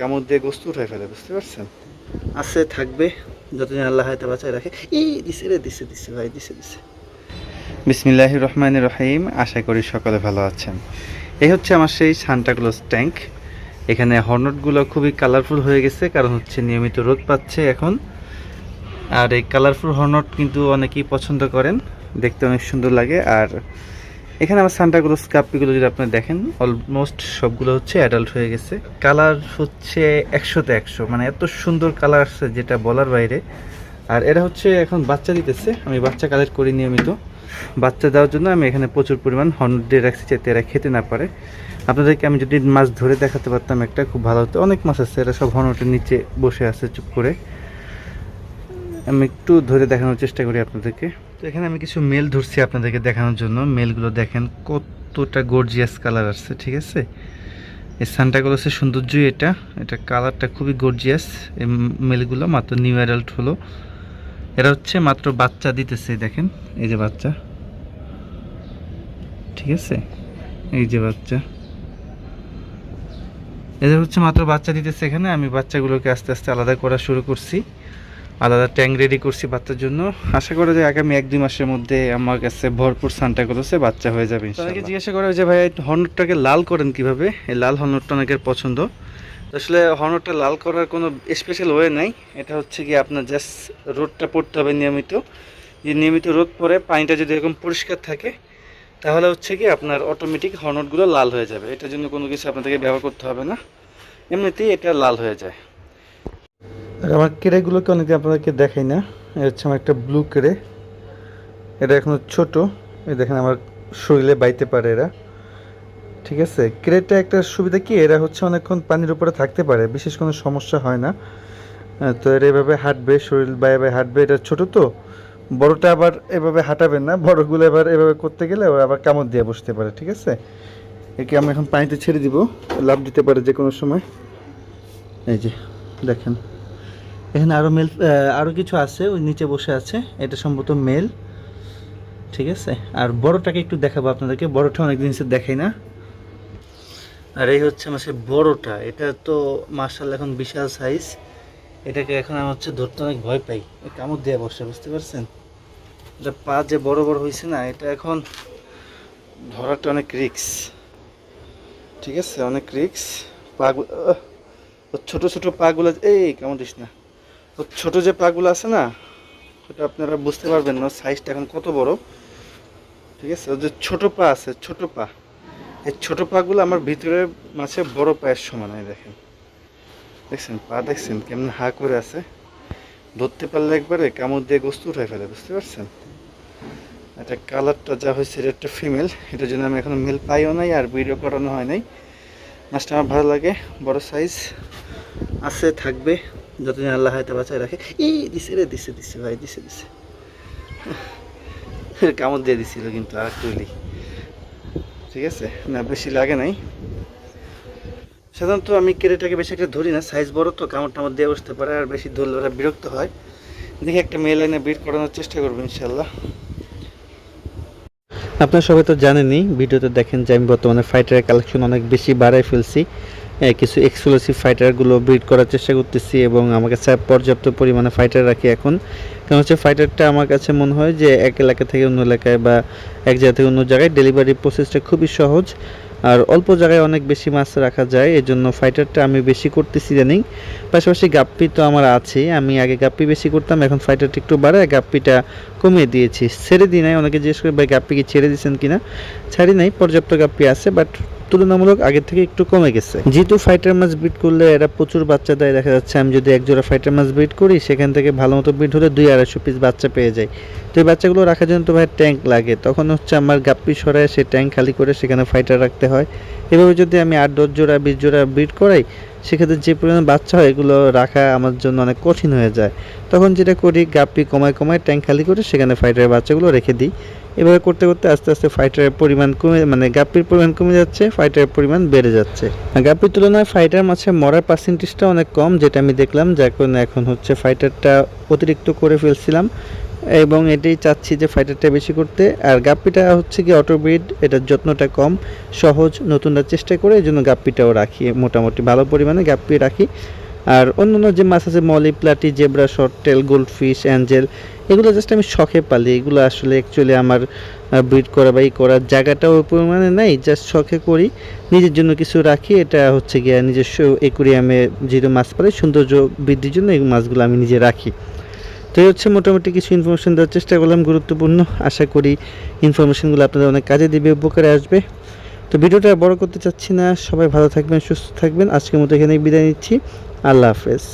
কামড় দিয়ে গোস্ত উঠাই ফেলে বুঝতে পারছেন? আছে থাকবে যতদিন আল্লাহ হয়তো বাঁচায় রাখে। এই দিছে রে দিছে দিছে ভাই দিছে দিছে। বিসমিল্লাহ রহমান রহিম আশা করি সকলে ভালো আছেন। এই হচ্ছে আমার সেই সান্টাক্লোজ ট্যাঙ্ক। এখানে হর্নটগুলো খুবই কালারফুল হয়ে গেছে কারণ হচ্ছে নিয়মিত রোদ পাচ্ছে এখন। আর এই কালারফুল হর্নট কিন্তু অনেকেই পছন্দ করেন দেখতে অনেক সুন্দর লাগে। আর এখানে আমার সান্টাক্লোজ কাপ্পিগুলো যদি আপনি দেখেন অলমোস্ট সবগুলো হচ্ছে অ্যাডাল্ট হয়ে গেছে। কালার হচ্ছে একশোতে একশো মানে এত সুন্দর কালার আসছে যেটা বলার বাইরে। আর এরা হচ্ছে এখন বাচ্চা দিতেছে, আমি বাচ্চা কালেক্ট করি নিয়মিত। বাচ্চা দেওয়ার জন্য আমি এখানে প্রচুর পরিমাণ হর্নট দিয়ে রাখছি যাতে এরা খেতে না পারে। আপনাদেরকে আমি যদি মাছ ধরে দেখাতে পারতাম একটা, খুব ভালো হতো। অনেক মাছ আছে, এরা সব হর্নটের নিচে বসে আছে চুপ করে। আমি একটু ধরে দেখানোর চেষ্টা করি আপনাদেরকে। তো এখানে আমি কিছু মেল ধরছি আপনাদেরকে দেখানোর জন্য। মেলগুলো দেখেন কতটা গর্জিয়াস কালার আসছে, ঠিক আছে? এই সান্টাক্লসের সৌন্দর্যই এটা। এটা কালারটা খুবই গর্জিয়াস এই মেলগুলো মাত্র নিউ অ্যাডাল্ট হলো। এরা হচ্ছে মাত্র বাচ্চা দিতেছে, দেখেন। এই যে বাচ্চা। ঠিক আছে? এই যে বাচ্চা। এদের হচ্ছে মাত্র বাচ্চা দিতেছে এখানে। আমি বাচ্চাগুলোকে আস্তে আস্তে আলাদা করা শুরু করছি। আলাদা ট্যাঙ্ক রেডি করছি বাচ্চার জন্য। আশা করা যায় আগামী এক দুই মাসের মধ্যে আমার কাছে ভরপুর সান্টা করেছে বাচ্চা হয়ে যাবে অনেকে জিজ্ঞাসা করে যে ভাই হর্নটটাকে লাল করেন কীভাবে? এই লাল হর্নটটা অনেকের পছন্দ। আসলে হর্নটটা লাল করার কোনো স্পেশাল ওয়ে নাই। এটা হচ্ছে কি আপনার জাস্ট রোদটা পড়তে হবে নিয়মিত। যে নিয়মিত রোদ পরে পানিটা যদি এরকম পরিষ্কার থাকে তাহলে হচ্ছে কি আপনার অটোমেটিক হর্নটগুলো লাল হয়ে যাবে। এটার জন্য কোনো কিছু আপনাদেরকে ব্যবহার করতে হবে না। এমনিতেই এটা লাল হয়ে যায়। আর আমার কেড়েগুলোকে অনেকে আপনাদেরকে দেখাই না। এটা হচ্ছে আমার একটা ব্লু কেড়ে। এটা এখনও ছোট। এই দেখেন আমার শরীরে বাইতে পারে এরা। ঠিক আছে? ক্রেটা একটা সুবিধা কি? এরা হচ্ছে অনেকক্ষণ পানির উপরে থাকতে পারে, বিশেষ কোনো সমস্যা হয় না। তো এরা এভাবে হাঁটবে, শরীর বায়ে বায়ে হাঁটবে। এটা ছোট তো। বড়টা আবার এভাবে হাঁটাবেন না। বড়গুলো এবার এভাবে করতে গেলে ও আবার কামড় দিয়ে বসতে পারে, ঠিক আছে? একে আমি এখন পানিতে ছেড়ে দিব। লাভ দিতে পারে যে কোনো সময়। এই যে, দেখেন। এখানে আরও মেল আরও কিছু আছে, ওই নিচে বসে আছে। এটা সম্ভবত মেল ঠিক আছে? আর বড়টাকে একটু দেখাবো আপনাদেরকে। বড়টা অনেক সে দেখাই না। আর এই হচ্ছে আমার সে বড়টা। এটা তো মার্শাল এখন বিশাল সাইজ এটাকে এখন আমি হচ্ছে ধরতে অনেক ভয় পাই। কামড় দিয়ে বসে, বুঝতে পারছেন? এটা পা যে বড় বড় হয়েছে না, এটা এখন ধরাটা অনেক রিক্স ঠিক আছে? অনেক রিক্স পা ছোট ছোট পাগুলো, এই কেমন দিস না। ওর ছোট যে পাগুলো আছে না, ওটা আপনারা বুঝতে পারবেন না সাইজটা এখন কত বড়। ঠিক আছে? যে ছোট পা আছে, ছোট পা। এই ছোট পাগুলো আমার ভিতরে মাছে বড় পায়ের সমান, এই দেখেন। দেখছেন? পা দেখছেন? কেমন হা করে আছে। ধরতে পারলে একবারে কামড় দিয়ে গোস্ত উঠাই ফেলে, বুঝতে পারছেন? এটা কালারটা যা হয়েছে, এটা একটা ফিমেল এটার জন্য আমি এখনও মেল পাইও নাই আর ভিডিও করানো হয় নাই। মাছটা আমার ভালো লাগে, বড় সাইজ আছে, থাকবে। যতদিন আল্লাহ হয়তো বাঁচায় রাখে। এই দিছে রে, দিছে দিছে ভাই, দিছে দিছে। কামড় দিয়ে দিছিল কিন্তু আর তুলি ঠিক আছে? না, বেশি লাগে নাই। সাধারণত আমি কেরেটাকে বেশি একটা ধরি না সাইজ বড় তো, কামড় টামড় দিয়ে বসতে পারে, আর বেশি ধরলে ওরা বিরক্ত হয়। দেখি একটা মেয়ে লাইনে বিট করানোর চেষ্টা করব ইনশাল্লাহ আপনারা সবাই তো জানেনই, ভিডিওতে দেখেন যে আমি বর্তমানে ফাইটারের কালেকশন অনেক বেশি বাড়ায় ফেলছি। কিছু এক্সক্লুসিভ ফাইটারগুলো ব্রিড করার চেষ্টা করতেছি এবং আমার কাছে পর্যাপ্ত পরিমাণে ফাইটার রাখি এখন। কারণ হচ্ছে ফাইটারটা আমার কাছে মনে হয় যে এক এলাকা থেকে অন্য এলাকায় বা এক জায়গা থেকে অন্য জায়গায় ডেলিভারি প্রসেসটা খুবই সহজ। আর অল্প জায়গায় অনেক বেশি মাছ রাখা যায় এই জন্য ফাইটারটা আমি বেশি করতেছি জানি। পাশাপাশি গাপ্পি তো আমার আছে আমি আগে গাপ্পি বেশি করতাম, এখন ফাইটারটা একটু বাড়ায়, গাপ্পিটা কমিয়ে দিয়েছি। ছেড়ে দিই নাই, অনেকে জিজ্ঞেস করে, ভাই, গাপ্পি কি ছেড়ে দিয়েছেন কিনা? ছাড়ি নাই, পর্যাপ্ত গাপ্পি আছে বাট তুলনামূলক আগের থেকে একটু কমে গেছে। যেহেতু ফাইটার মাছ ব্রিড করলে এরা প্রচুর বাচ্চা দেয়, দেখা যাচ্ছে আমি যদি এক জোড়া ফাইটার মাছ ব্রিড করি, সেখান থেকে ভালো মতো ব্রিড হলে দুই আড়াইশো পিস বাচ্চা পেয়ে যায়। তো এই বাচ্চাগুলো রাখার জন্য তো ভাই ট্যাঙ্ক লাগে। তখন হচ্ছে আমার গাপ্পি সরায় সেই ট্যাঙ্ক খালি করে সেখানে ফাইটার রাখতে হয়। এভাবে যদি আমি আট, দশ জোড়া, বিশ জোড়া ব্রিড করাই, সেক্ষেত্রে যে পরিমাণ বাচ্চা হয় এগুলো রাখা আমার জন্য অনেক কঠিন হয়ে যায়। তখন যেটা করি, গাপ্পি কমায় কমায় ট্যাঙ্ক খালি করে সেখানে ফাইটারের বাচ্চাগুলো রেখে দিই। এভাবে করতে করতে আস্তে আস্তে ফাইটারের পরিমাণ কমে মানে গাপ্পির পরিমাণ কমে যাচ্ছে ফাইটারের পরিমাণ বেড়ে যাচ্ছে। আর গাপ্পির তুলনায় ফাইটার মাছের মরার পার্সেন্টেজটা অনেক কম, যেটা আমি দেখলাম, যার কারণে এখন হচ্ছে ফাইটারটা অতিরিক্ত করে ফেলছিলাম। এবং এটাই চাচ্ছি যে ফাইটারটা বেশি করতে। আর গাপ্পিটা হচ্ছে কি অটোব্রিড এটার যত্নটা কম, সহজ নতুনটা চেষ্টা করে, এই জন্য গাপ্পিটাও রাখি, মোটামুটি ভালো পরিমাণে গাপ্পি রাখি। আর অন্যান্য যে মাছ আছে, molly, platy, zebra shorttail goldfish, angel এগুলো জাস্ট আমি শখে পালি, এগুলো আসলে অ্যাকচুয়ালি আমার ব্রিড করা বা ই করার জায়গাটাও পরিমাণে নেই জাস্ট শখে করি। নিজের জন্য কিছু রাখি, এটা হচ্ছে গিয়ে নিজস্ব একুরিয়ামে যেহেতু মাছ পালি, সৌন্দর্য বৃদ্ধির জন্য এই মাছগুলো আমি নিজে রাখি। তো হচ্ছে মোটামুটি কিছু ইনফরমেশন দেওয়ার চেষ্টা করলাম, গুরুত্বপূর্ণ। আশা করি ইনফরমেশনগুলো আপনাদের অনেক কাজে দিবে, উপকারে আসবে। তো ভিডিওটা বড় করতে চাচ্ছি না, সবাই ভালো থাকবেন, সুস্থ থাকবেন। আজকের মতো এখানে বিদায় নিচ্ছি। আল্লাহ হাফেজ।